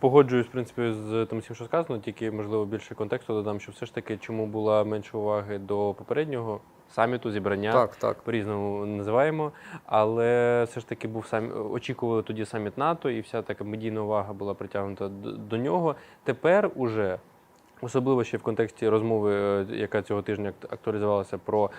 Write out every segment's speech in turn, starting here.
Погоджуюсь, в принципі, з тим, що сказано, тільки можливо більше контексту додам, що все ж таки, чому була менше уваги до попереднього саміту, зібрання. Так, так. По-різному називаємо, але все ж таки був сам очікували тоді саміт НАТО, і вся така медійна увага була притягнута до нього. Тепер уже. Особливо ще в контексті розмови, е, яка цього тижня актуалізувалася про е,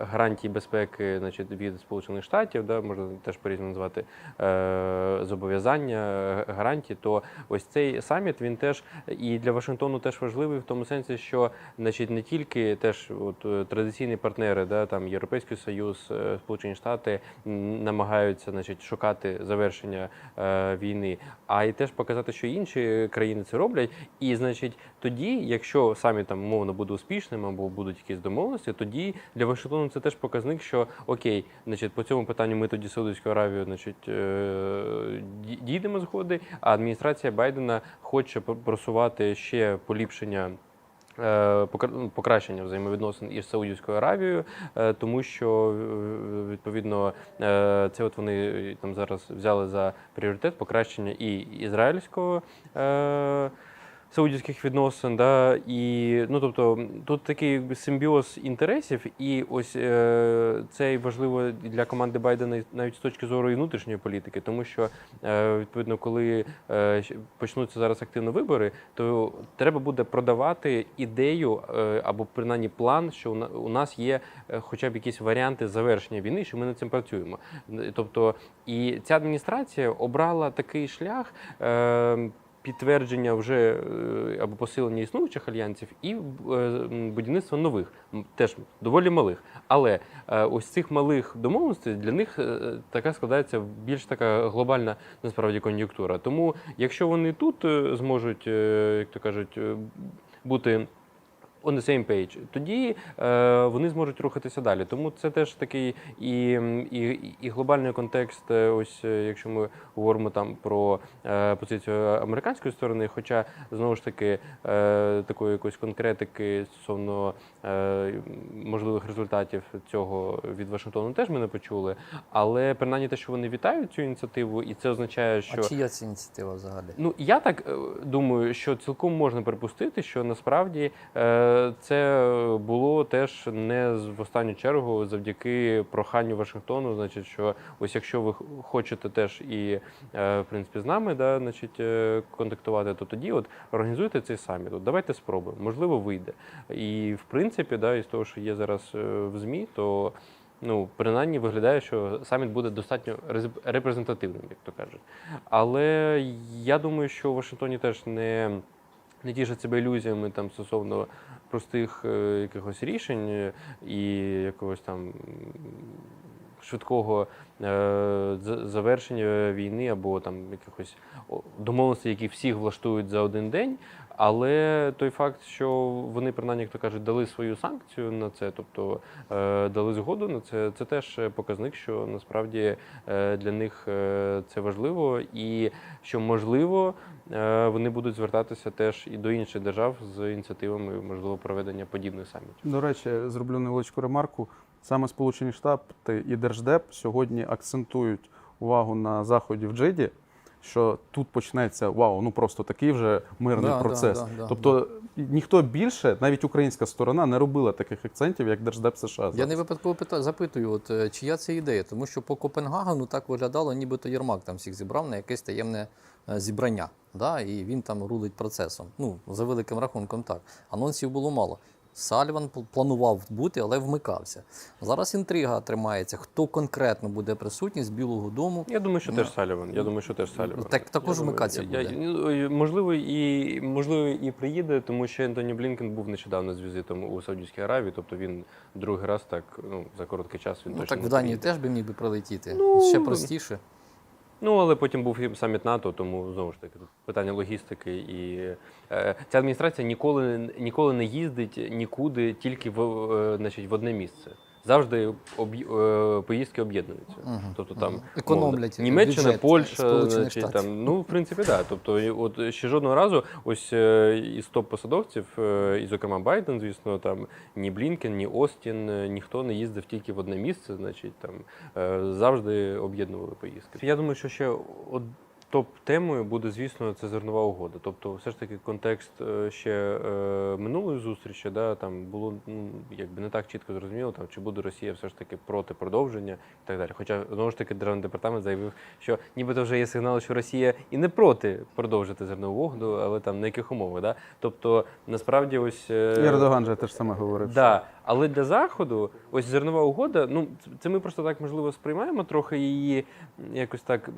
гарантії безпеки значить, від Сполучених Штатів, да, можна теж по-різному назвати е, зобов'язання, гарантії, то ось цей саміт він теж і для Вашингтону теж важливий в тому сенсі, що значить, не тільки теж от, е, традиційні партнери, да, там Європейський Союз, е, Сполучені Штати намагаються значить, шукати завершення е, війни, а й теж показати, що інші країни це роблять. І значить, тоді, якщо саміт там умовно буде успішним або будуть якісь домовленості, тоді для Вашингтону це теж показник, що окей, значить, по цьому питанню ми тоді Саудовську Аравію, значить, е, дійдемо згоди. А адміністрація Байдена хоче пр- просувати ще поліпшення. е, ну, Покращення взаємовідносин із Саудівською Аравією, е, тому що відповідно це от вони там зараз взяли за пріоритет покращення і ізраїльського саудівських відносин, да, і ну тобто тут такий симбіоз інтересів, і ось е, це важливо для команди Байдена навіть з точки зору і внутрішньої політики, тому що е, відповідно, коли е, почнуться зараз активно вибори, то треба буде продавати ідею е, або принаймні план, що у на- у нас є е, хоча б якісь варіанти завершення війни, що ми над цим працюємо. Тобто, і ця адміністрація обрала такий шлях. Е, Підтвердження вже е, або посилення існуючих альянсів і е, будівництво нових, теж доволі малих. Але е, ось цих малих домовленостей для них така складається більш така глобальна насправді кон'юнктура. Тому, якщо вони тут зможуть, як то кажуть, бути on the same page, тоді е, вони зможуть рухатися далі. Тому це теж такий і, і, і глобальний контекст. е, Ось е, якщо ми говоримо там про е, позицію американської сторони, хоча знову ж таки е, такої якоїсь конкретики стосовно е, можливих результатів цього від Вашингтону теж ми не почули. Але принаймні те, що вони вітають цю ініціативу, і це означає, що А чия це ініціатива взагалі? Ну я так е, думаю, що цілком можна припустити, що насправді е, це було теж не в останню чергу завдяки проханню Вашингтону. Значить, що ось якщо ви хочете теж і е, в принципі з нами, да, значить, е, контактувати, то тоді от організуйте цей саміт. От давайте спробуємо, можливо, вийде. І в принципі, да, із того, що є зараз е, в ЗМІ, то. Ну, принаймні виглядає, що саміт буде достатньо рез- репрезентативним, як то кажуть. Але я думаю, що в Вашингтоні теж не, не тішать себе ілюзіями там стосовно простих е, якихось рішень е, і якогось там швидкого е, завершення війни або там якихось домовленостей, які всіх влаштують за один день. Але той факт, що вони принаймні, як то кажуть, дали свою санкцію на це, тобто е, дали згоду на це, це теж показник, що насправді е, для них це важливо, і що можливо вони будуть звертатися теж і до інших держав з ініціативами можливо проведення подібних самітів. До речі, зроблю невеличку ремарку. Саме Сполучені Штати і Держдеп сьогодні акцентують увагу на заході в Джиді, що тут почнеться вау, ну просто такий вже мирний Да, да, процес. да, да, тобто ніхто більше, навіть українська сторона, не робила таких акцентів, як Держдеп США. Я не випадково питаю, запитую, от е, чия це ідея, тому що по Копенгагену так виглядало, нібито Єрмак там всіх зібрав на якесь таємне е, зібрання. Да? І він там рулить процесом. Ну, за великим рахунком так. Анонсів було мало. Сальван пл- планував бути, але вмикався. Зараз інтрига тримається. Хто конкретно буде присутній з Білого Дому? Я думаю, що теж Саліван. Я думаю, що теж Саліван. Так- також вмикатися я- я- ну, Можливо, і можливо і приїде, тому що Ентоні Блінкен був нещодавно з візитом у Саудівській Аравії, тобто він другий раз так ну за короткий час він Ну, точно так в Данії теж би міг би прилетіти. Ну, Ще простіше. Ну, але потім був і саміт НАТО, тому знову ж таки тут питання логістики. І е, ця адміністрація ніколи ніколи не їздить нікуди, тільки в, е, значить, в одне місце. Завжди об'ї- е, поїздки об'єднуються. Мгм, Тобто там. Економлять умовно, Німеччина, бюджет Польща, Сполучених значить, там, ну в принципі, так. Да. Тобто, от ще жодного разу, ось е, із топ-посадовців, е, і, зокрема, Байден, звісно, там ні Блінкен, ні Остін, е, ніхто не їздив тільки в одне місце, значить, там е, завжди об'єднували поїздки. Я думаю, що ще од- топ-темою буде, звісно, це зернова угода. Тобто, все ж таки, контекст е, ще е, минулої зустрічі, да, там було ну, якби не так чітко зрозуміло, там, чи буде Росія все ж таки проти продовження і так далі. Хоча, знову ж таки, державний департамент заявив, що нібито вже є сигнали, що Росія і не проти продовжити зернову угоду, але там на яких умовах. Да? Тобто, насправді, ось. е, Ердоган же теж саме говорив. що Да. Але для заходу, ось зернова угода, ну це- ми просто так можливо сприймаємо трохи її якось так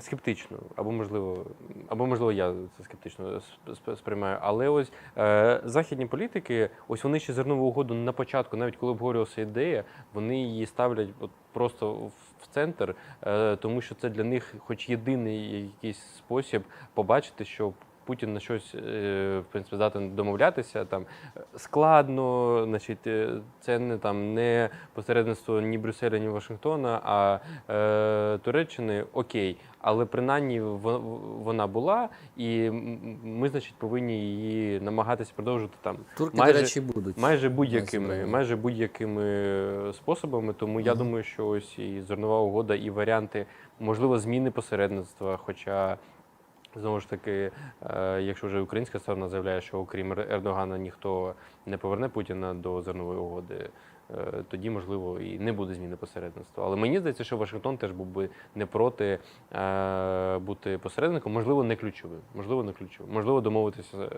скептично, або можливо, або можливо, я це скептично сп- сп- сприймаю. Але ось е, західні політики, ось вони ще зернову угоду на початку, навіть коли обговорювалася ідея, вони її ставлять от просто в центр, е, тому що це для них, хоч єдиний якийсь спосіб побачити, що. Путін на щось е, в принципі здатен домовлятися там е, складно, значить, е, це не там не посередництво ні Брюсселя, ні Вашингтона, а е, Туреччини окей. Але принаймні вона була, і ми, значить, повинні її намагатися продовжити там Турки, майже- до речі, будуть. майже будь-якими, майже будь-якими способами. Тому я думаю, що ось і зернова угода, і варіанти, можливо, зміни посередництва. Хоча знову ж таки, е, якщо вже українська сторона заявляє, що окрім Ердогана ніхто не поверне Путіна до зернової угоди. е, Тоді, можливо, і не буде зміни посередництва. Але мені здається, що Вашингтон теж був би не проти е, бути посередником, можливо, не ключовим. Можливо, не ключовим. Можливо, домовитися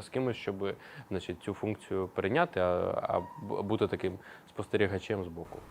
з, кимось, щоб значить, цю функцію перейняти, а бути таким спостерігачем з боку.